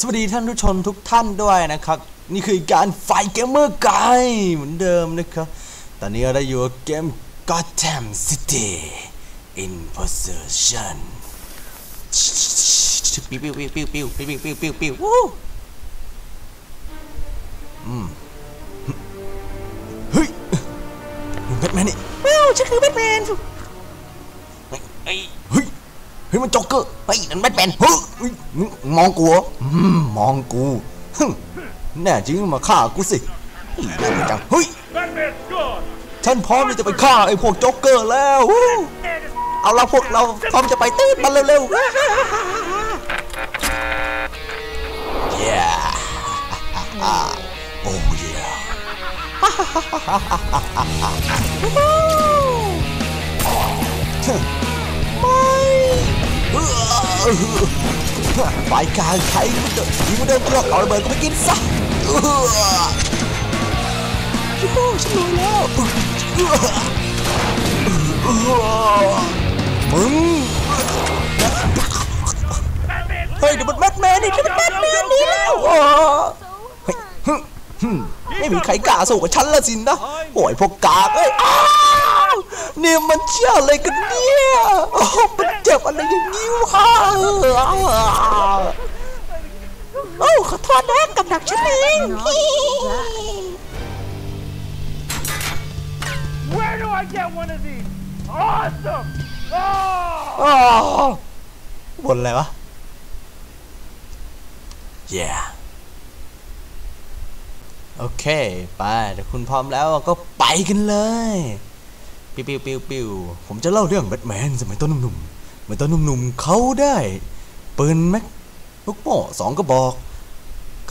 สวัสดีท่านผู้ชมทุกท่านด้วยนะครับ นี่คือการไฟเกมเมอร์ไกเหมือนเดิมนะครับ ตอนนี้เราได้อยู่กับเกม Gotham City in Possession ปิ้วปิ้วปิ้วปิ้วปิ้วปิ้วปิ้วปิ้วปิ้ววู้อืมเฮ้ยแบทแมนนี่ว้าวฉันคือแบทแมนเฮ้ย เฮ้ยมันจ็อกเกอร์เฮ้ยนั่นแบทแมนเฮ้ยเฮ้ยมองกูเหรอมองกูฮึ่มแน่จริงมาฆ่ากูสิเฮ้ยจังเฮ้ยฉันพร้อมที่จะไปฆ่าไอ้พวกจ็อกเกอร์แล้วเอาละพวกเราพร้อมจะไปตีมันเร็วๆ yeah โอ้ yeah ไปกลางใครมันเดินยิงมันเดินกรอกเอาระเบิดก็ไปกินซะเออชิโก้ฉันรู้แล้วมึงเฮ้ยเดี๋ยวมันแบทแมนนี่เดี๋ยวมันแบทแมนนี่แล้วไม่มีใครกล้าสู้กับฉันล้วสินะโอ้ยพวกกากเอ้ย เนี่ยมันเชื่ออะไรกันเนี่ยโอ้มันเจ็บอะไรอย่างนี้วะโอ้ขอโทษนะกับดักฉันเอง Where do I get one of these? Awesome! Oh! อ้าวบนอะไรวะ yeah โอเค ไปเดี๋ยวคุณพร้อมแล้วก็ไปกันเลย ปิวปิวปิวปิวผมจะเล่าเรื่องแบทแมนสมัยตอนหนุ่มๆเมื่อตอนหนุ่มๆเขาได้ปืนแม็กลูกโม่สองกระบอก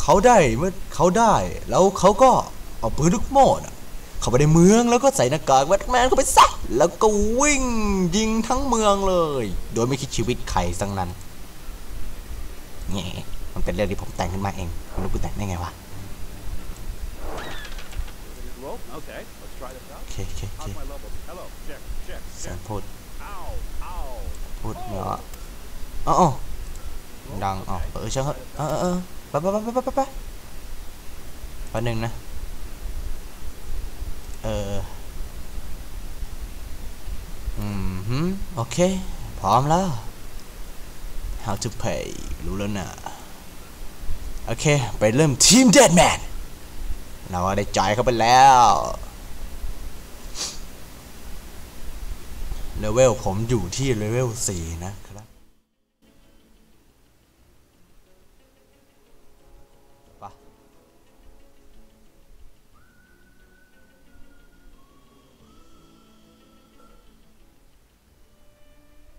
เขาได้เมื่อเขาได้ แล้วเขาก็เอาปืนลูกโม่น่ะเข้าไปในเมืองแล้วก็ใส่หน้ากากแบทแมนเข้าไปซะแล้วก็วิ่งยิงทั้งเมืองเลย โดยไม่คิดชีวิตใครสักนั้นแง่มันเป็นเรื่องที่ผมแต่งขึ้นมาเองไม่รู้กูแต่งได้ไงวะ Roll? Okay, let's try this out. โอเคโอเคโอเค How's my level? Hello, check, check, เสียง check. พูด Ow, ow. พูดเนาะอ๋ออ๋อดังอ๋อเออช่างเถอะเออเออเออไปไปไปไปไปไปไปแป๊บนึงนะ เออ อืมฮึโอเค พร้อมแล้ว how to pay รู้แล้วนะ โอเค ไปเริ่มทีม Deadman เราได้จ่ายเข้าไปแล้ว เลเวลผมอยู่ที่เลเวล4นะครับไปะ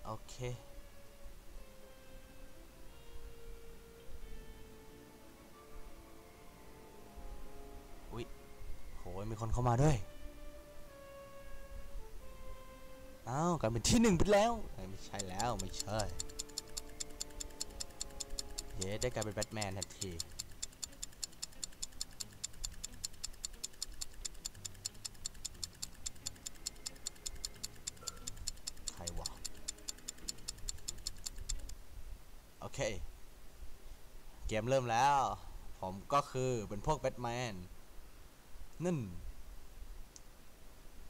โอเค อุ๊ยโหยมีคนเข้ามาด้วย อ้าวกลายเป็นที่หนึ่งไปแล้วไม่ใช่แล้วไม่ใช่เย้ได้กลายเป็นแบทแมนทันทีใครวะโอเค เกมเริ่มแล้ว ผมก็คือเป็นพวกแบทแมนนั่น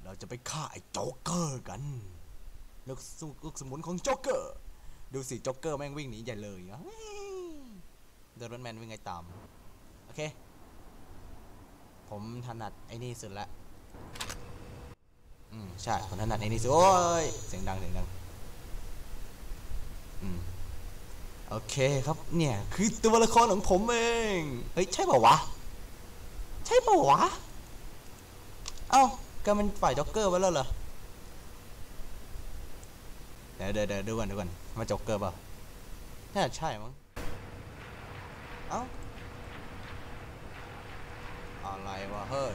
เราจะไปฆ่าไอ้โจ๊กเกอร์กันลูกสุลูกสมุนของโจ๊กเกอร์ ดูสิโจ๊กเกอร์แม่งวิ่งหนีใหญ่เลยเดินแบทแมนวิ่งไงตาม โอเค ผมถนัดไอ้นี่สุดละ อืมใช่ผมถนัดไอ้นี่สุดโอ้ย เสียงดังเสียงดัง อืมโอเคครับเนี่ย คือตัวละครของผมเอง เฮ้ย ใช่ป่าวะ ใช่ป่าวะ เอ้า ก็มันฝ่ายจ็อกเกอร์ไว้แล้วเหรอเดี๋ยวเดี๋ยวเดี๋ยวดูก่อนดูก่อนมาจ็อกเกอร์เปล่าน่าใช่มั้งเอ้าอะไรวะเฮ้ย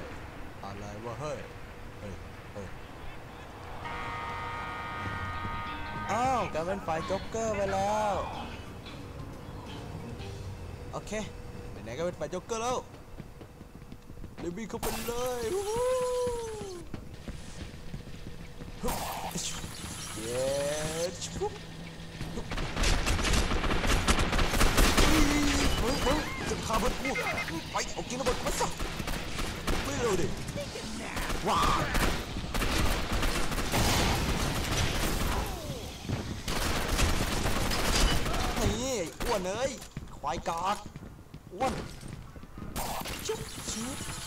อะไรวะเฮ้ยเฮ้ยเฮ้ยอ้าวกลายเป็นฝ่ายจ็อกเกอร์ไปแล้วโอเคไหนๆก็เป็นฝ่ายจ็อกเกอร์แล้วเดี๋ยววิ่งเข้าไปเลย เย้ชุบฮึบมึงมึงกูไปเอากินระเบิดมาสักไม่เลยดิว้าวนี่อ้วนเอ้ยควายกากอ้วนชุบชุบ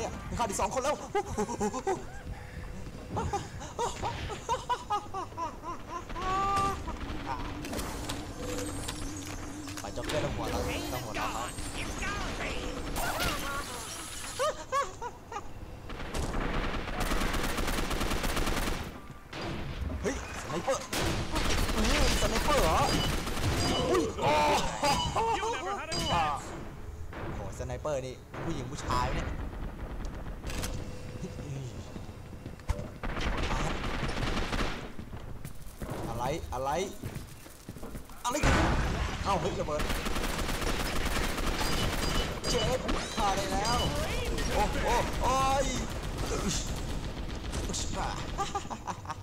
เนี่ยยังขาดอีกสองคนแล้วไปจ็อกเกอร์แล้วหัวเราแล้วหัวเรารับ อะไรอะไรอะไรกันเอ้าเฮ้ยระเบิดเจ็บฆ่าได้แล้วโอ้โอ้โอ้ยอึ๊ชอึ๊ช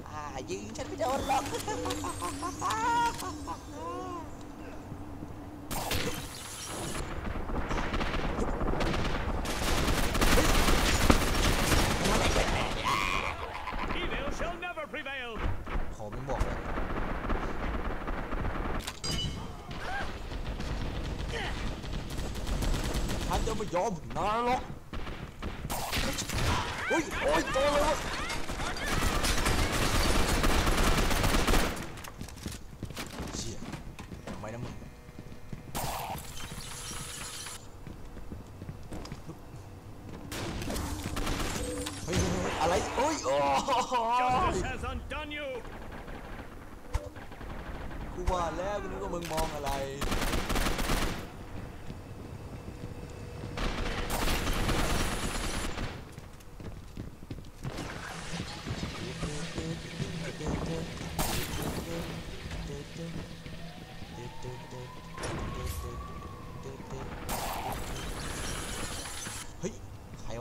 อ่ายิงฉันไม่โดนหรอก นรกโอ้ยโอ้ยโจรเลย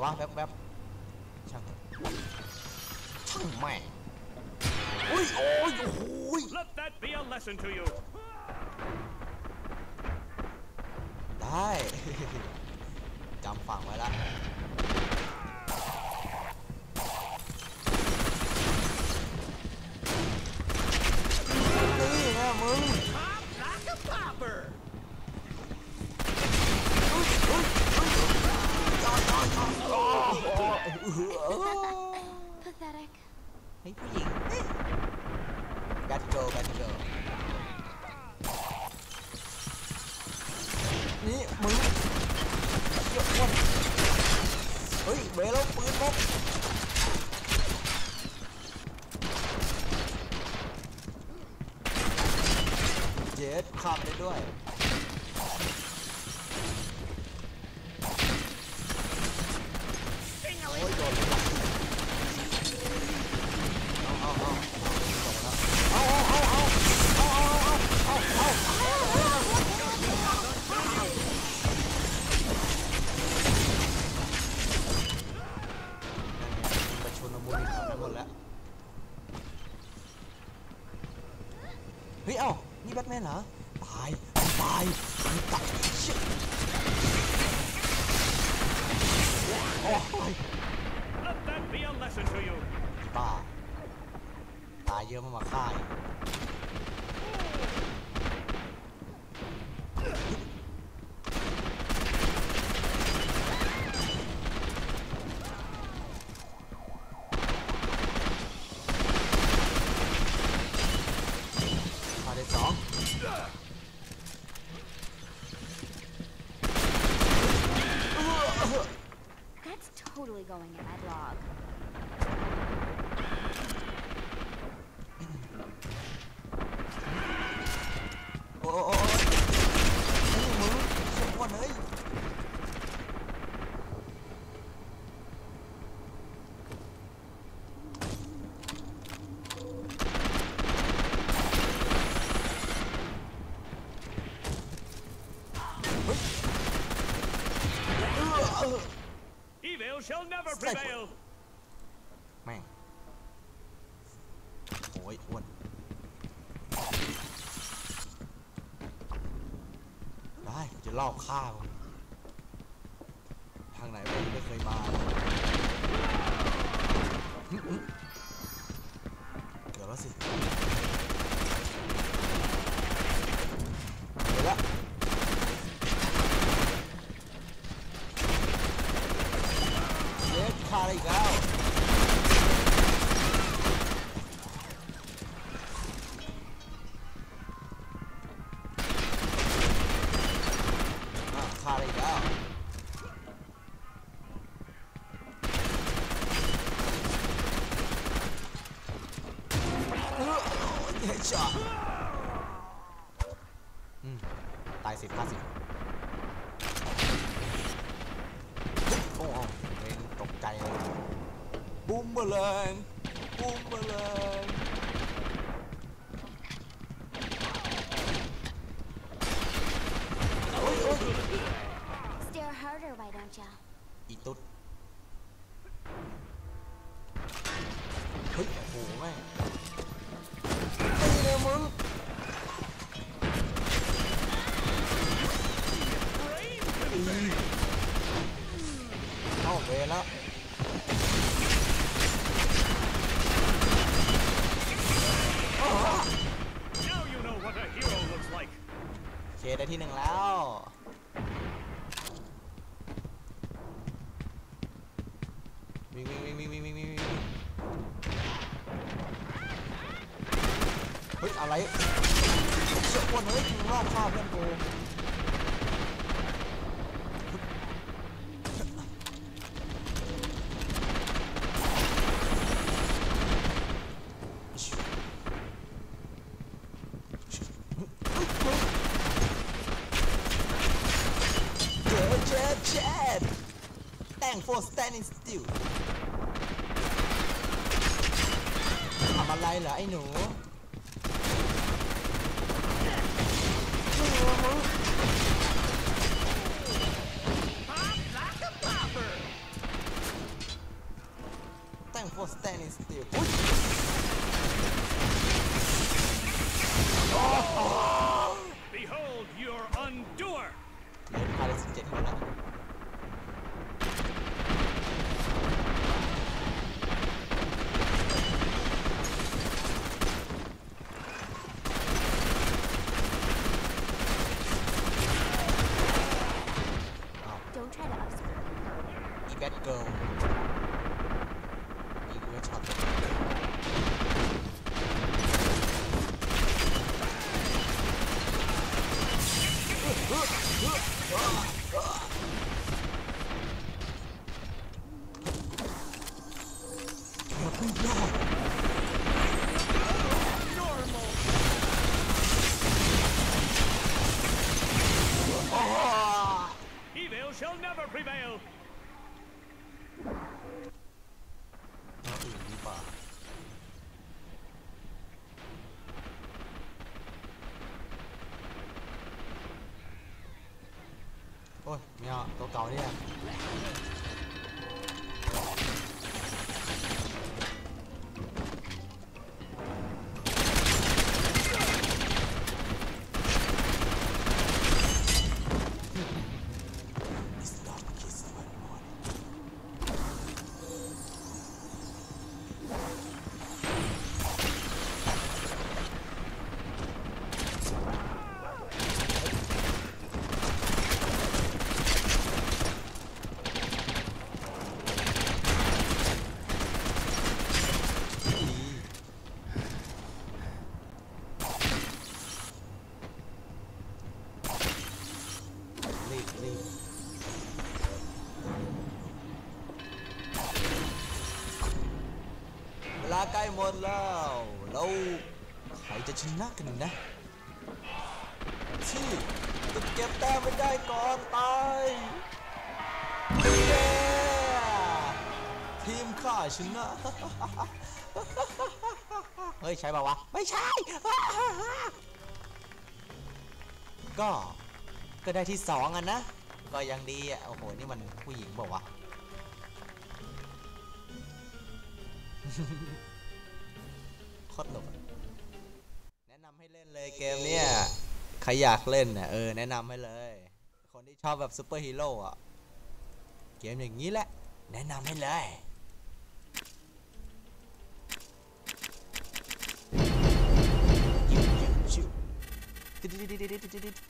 วะแป๊บแป๊บช่างเถอะช่างแม่งอุ้ยโอ้ยโอ้โหย Let that be a lesson to you. ได้ จำฝั่งไว้ละนี่นะมึง Like a popper. Pathetic. เฮ้ยผู้หญิงแบทโกแบทโกนี่มึงเกี่ยวคนเฮ้ยเบลแล้วปืนพก เจ็ดขับได้ด้วยโอ้ยโดนเอาเอาเอาเอาเอาเอาเอาเอาเอาประชนมุนแถวนั้นหมดแล้วเฮ้ยเอ้านี่แบทแมนเหรอายตายตายชิบโอ้ย Let that be a lesson to you. บ้าตายเยอะมากมาฆ่าอีกฆ่า going at it. shall never prevail แม่งโอ้ยอ้วนได้จะลอาฆ่า สิบห้าสิบโอ้โหเองตกใจเลยบูมเบอร์แรงบูมเบอร์แรง แล้วโอเคได้ที่หนึ่งแล้ววิ่งวิ่งวิ่งวิ่งวิ่งวิ่งวิ่งเฮ้ยอะไรเสือกวนเฮ้ยมึงรอบข้าวเพื่อนกู standing still ทำอะไรเหรอไอ้หนู go. Shall never prevail! 怎么样都搞掂。 หมดแล้วแล้วใครจะชนะกันนะ ที่จะเก็บแต้มไม่ได้ก่อนตายเย้ทีมข้าชนะ เฮ้ย ใช่ป่าวะ ไม่ใช่ ก็ ก็ได้ที่สองอะนะ ก็ยังดีอะ โอ้โห นี่มันผู้หญิงบอกว่าวะ คตรหลบแนะนำให้เล่นเลยเกมเนี้ยใครอยากเล่นเนี่ยเออแนะนำให้เลย คนที่ชอบแบบซูเปอร์ฮีโร่อะเกมอย่างนี้แหละ แนะนำให้เลย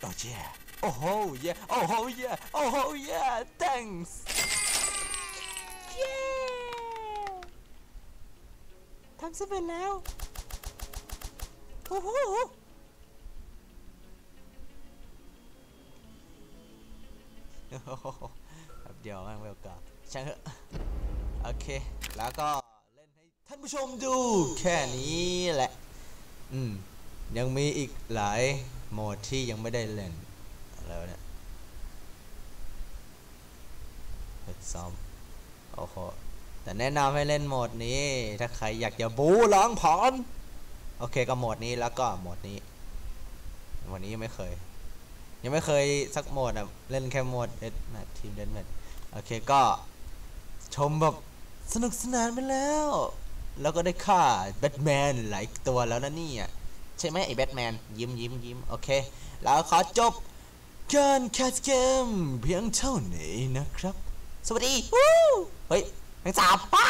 โอ้เย่โอ้โหเย่โอ้โหเย่โอ้โหเย่ thanks ทำสำเร็จแล้ว โอ้โหโอ้โหแป๊บเดียวแม่งเวลกาช่างเถอะโอเค แล้วก็เล่นให้ท่านผู้ชมดูแค่นี้แหละ อืม ยังมีอีกหลายโหมดที่ยังไม่ได้เล่นอะไรวะเนี่ยเปิดซ้อมโอ้โหแต่แนะนำให้เล่นโหมดนี้ ถ้าใครอยากจะบูล้างผ่อน โอเคก็โหมดนี้แล้วก็โหมดนี้โหมดนี้ยังไม่เคย ยังไม่เคยสักโหมดอะ เล่นแค่โหมดเอ็ดแมททีมเดนแมทโอเคก็ชมแบบสนุกสนานไปแล้ว แล้วก็ได้ฆ่าแบทแมนหลายตัวแล้วนะนี่ยใช่ไหมไอ้แบทแมน ยิ้มยิ้มยิ้มโอเค แล้วขอจบการแคสเกมเพียงเท่านี้นะครับ สวัสดีวู้เฮ้ยแมงสาบป้า